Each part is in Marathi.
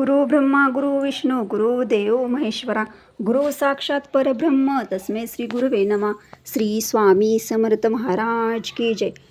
गुरु ब्रह्मा गुरु विष्णू गुरु देव महेश्वरा गुरु साक्षात परब्रह्म तस्मै श्री गुरुवे नमा. श्री स्वामी समर्थ महाराज की जय.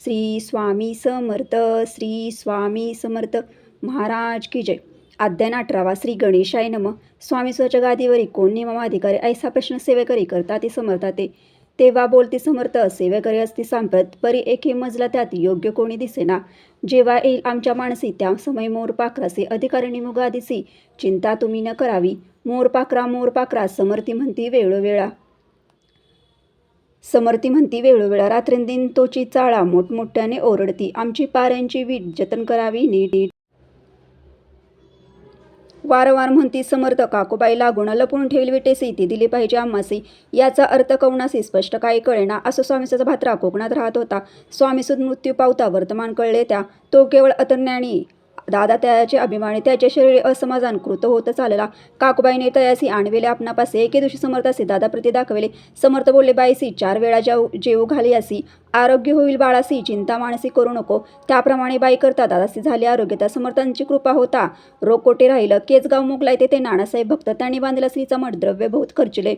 श्री स्वामी समर्थ श्री स्वामी समर्थ महाराज की जय. अध्याय अठरावा श्री गणेशाय नम. स्वामी स्वच्या गादीवरी कोण नियमाधिकारी ऐसा प्रश्न सेवेकरी करता ते समर्था ते. तेव्हा बोलते समर्थ सेवेकरी असते सांप्रत परी एके मजला त्यात योग्य कोणी दिसेना. जेव्हा येईल आमच्या माणसी त्या समय मोर पाखरासे अधिकारिणी मुगादिसी. चिंता तुम्ही न करावी. मोर पाखरा मोर पाखरा समर्थी म्हणती वेळोवेळा. समर्थी म्हणती वेळोवेळा रात्रंदिन तोची चाळा मोठमोठ्याने ओरडती. आमची पाऱ्यांची वीट जतन करावी नीट. नीट वारंवार म्हणती समर्थ काकूबाई लागून लपून ठेवली विटेसी ती दिली पाहिजे आम्हासी. याचा अर्थ कवणासी स्पष्ट काही कळेना. असं स्वामीचा भात्रा कोकणात राहत होता. स्वामीसुद मृत्यू पावता वर्तमान कळले त्या. तो केवळ अतज्ञानी दादा त्याचे अभिमानी त्याचे शरीर असमाधान कृत होत चालला. काकूबाईने तयासी आणविले आपणापासे. एके दिवशी समर्थासी दादा प्रती दाखविले. समर्थ बोलले बाईसी चार वेळा जेव जेऊ घाली असी. आरोग्य होईल बाळासी चिंता माणसी करू नको. त्याप्रमाणे बाई करता दादासी झाली आरोग्यता. समर्थांची कृपा होता. रोग कोठे राहिलं. केचगाव मुगलाय ते नानासाहेब भक्त. त्यांनी बांधला श्रीचा मठ द्रव्य बहुत खर्चले.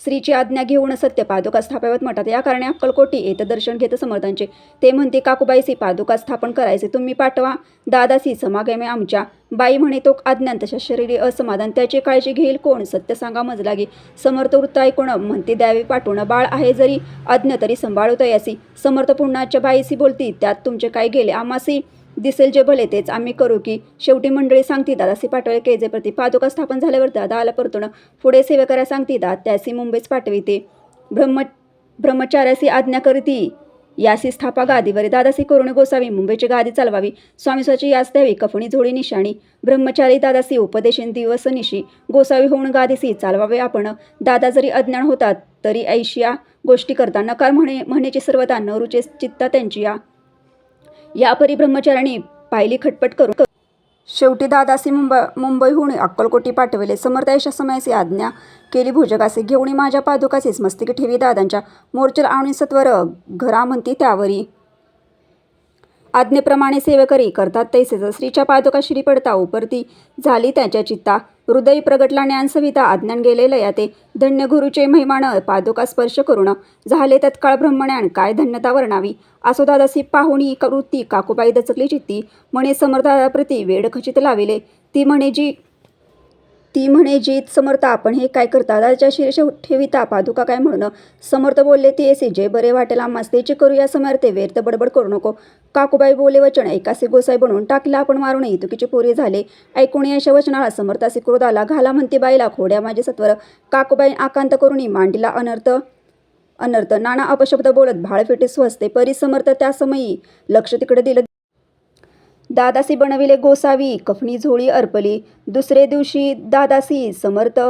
श्रीची आज्ञा घेऊन सत्य पादुका स्थापावत मठात या कारणे अक्कलकोटी येत दर्शन घेत समर्थांचे. ते म्हणते काकूबाईसी पादुका स्थापन करायचे तुम्ही पाठवा. दादासी समागमे आमच्या. बाई म्हणे तो आज्ञान तशा शरीरी असमाधान त्याची काळजी घेईल कोण? सत्य सांगा मजलागी. समर्थ वृत्त ऐकून म्हणते द्यावी पाठवणं बाळ आहे जरी आज्ञा तरी सांभाळू तयासी. समर्थ पुण्याच्या बाईसी बोलती त्यात तुमचे काय गेले? आम्हासी दिसेल जे भले तेच. आम्ही करू की शेवटी मंडळी सांगती दादासी पाठवले केजे प्रति पादुका स्थापन झाल्यावर दादा आला परतून. पुढे सेवेकऱ्या सांगती दा त्यासी मुंबईच पाठविते. ब्रह्म ब्रह्मचार्यासी आज्ञा करती. यासी स्थापा गादीवर दादासी करुणे गोसावी. मुंबईची गादी चालवावी. स्वामीस्वाची यास द्यावी. कफणी झोळी निशाणी. ब्रह्मचारी दादासी उपदेशन दिवस निशी. गोसावी होऊन गादीसी. चालवावे आपण. दादा जरी अज्ञान होतात तरी ऐशिया गोष्टी करता नकार म्हणे म्हणेची सर्वता नवरुचे चित्ता त्यांची या. या परी पायली खटपट करून शेवटी दादासी मुंबई मुंबईहून अक्कलकोटी पाठविले. समर्थ यशा समयाची आज्ञा केली. भुजगासे घेऊन माझ्या पादुकाचीच मस्तिकी ठेवी. दादांच्या मोर्चल आणि सत्वर घरा म्हणती त्यावरी. आज्ञेप्रमाणे सेवेकरी करतात तैसेच. श्रीच्या पादुका श्री पडता उपरती झाली त्याच्या चित्ता. हृदय प्रगटला ज्ञानसविता अज्ञान गेलेलं या ते धन्य गुरुचे महिमान पादुका स्पर्श करून झाले तत्काळ ब्रह्मज्ञान काय धन्यता वर्णावी? असो दादासी पाहुणी वृत्ती काकूबाई दचकली चित्ती. म्हणे समर्थाप्रती वेड खचित लाविले. ती म्हणे जी ती म्हणे जीत समर्थ आपण हे काय करता दादाच्या शिरश ठेविता पादुका काय म्हणणं? समर्थ बोलले ती एसी जे बरे वाटेल आम्हास करूया समर्थे व्यर्थ बडबड करू नको. काकूबाई बोले वचन एकासे गोसाई बनवून टाकला आपण मारून तुकीचे पोरे झाले. ऐकून अशा वचनाला समर्थासी क्रोध आला. घाला म्हणते बाईला खोड्या माझे सत्वर. काकूबाई आकांत करूनही मांडीला अनर्थ अनर्थ नाना अपशब्द बोलत भाळफेटे स्वस्ते. परिसमर्थ त्या समयी लक्ष तिकडे दिलं. दादासी बनविले गोसावी कफणी झोळी अर्पली. दुसरे दिवशी दादासी समर्थ.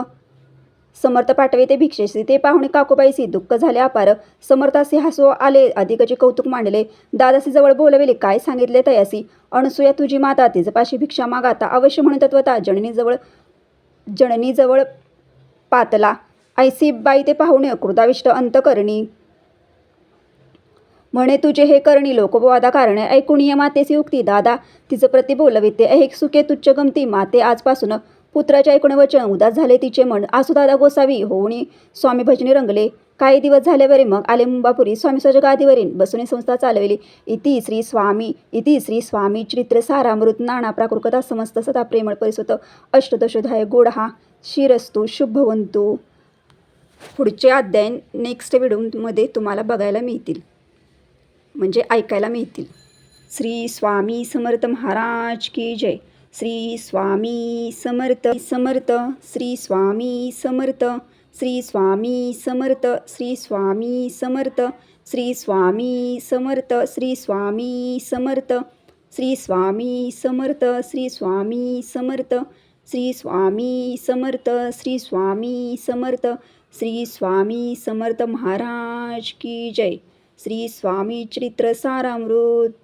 समर्थ पाठवे ते भिक्षेशी ते पाहुणे काकूबाईसी. दुःख झाले अपार. समर्थासी हसो आले. अधिकचे कौतुक मांडले. दादासी जवळ बोलविले काय सांगितले तयासी? अणसुया तुझी माता. तिजपाशी भिक्षा मागाता अवश्य म्हणून तत्वता. जननीजवळ जननीजवळ पातला. ऐसी बाई ते पाहुणे कृदाविष्ट अंतकरणी. म्हणे तुझे हे करणी लोकोपवादा कारण ऐकून ये मातेची उक्ती दादा. तिचं प्रति बोलविते ऐक सुके तुच्छ गमती. माते आजपासून पुत्राच्या ऐकून वचन उदास झाले तिचे मन. आसू दादा गोसावी होऊनी स्वामी भजनी रंगले. काही दिवस झाल्यावरी मग आले मुंबापुरी. स्वामी स्वच्या गादीवरील बसून संस्था चालविली. इति श्री स्वामी इति श्री स्वामी चरित्र सारामृत नाना प्राकृकता समस्त सदा प्रेमळ परिसुत अष्टदशोधाय गोड हा. शिरस्तू शुभवंतू. पुढचे अध्याय नेक्स्ट व्हिडिओमध्ये तुम्हाला बघायला मिळतील. म्हणजे ऐकायला मिळतील श्री स्वामी समर्थ महाराज की जय श्री स्वामी समर्थ समर्थ श्री स्वामी समर्थ श्री स्वामी समर्थ श्री स्वामी समर्थ श्री स्वामी समर्थ श्री स्वामी समर्थ श्री स्वामी समर्थ श्री स्वामी समर्थ श्री स्वामी समर्थ श्री स्वामी समर्थ श्री स्वामी समर्थ महाराज की जय श्री स्वामी चरित्र सारामृत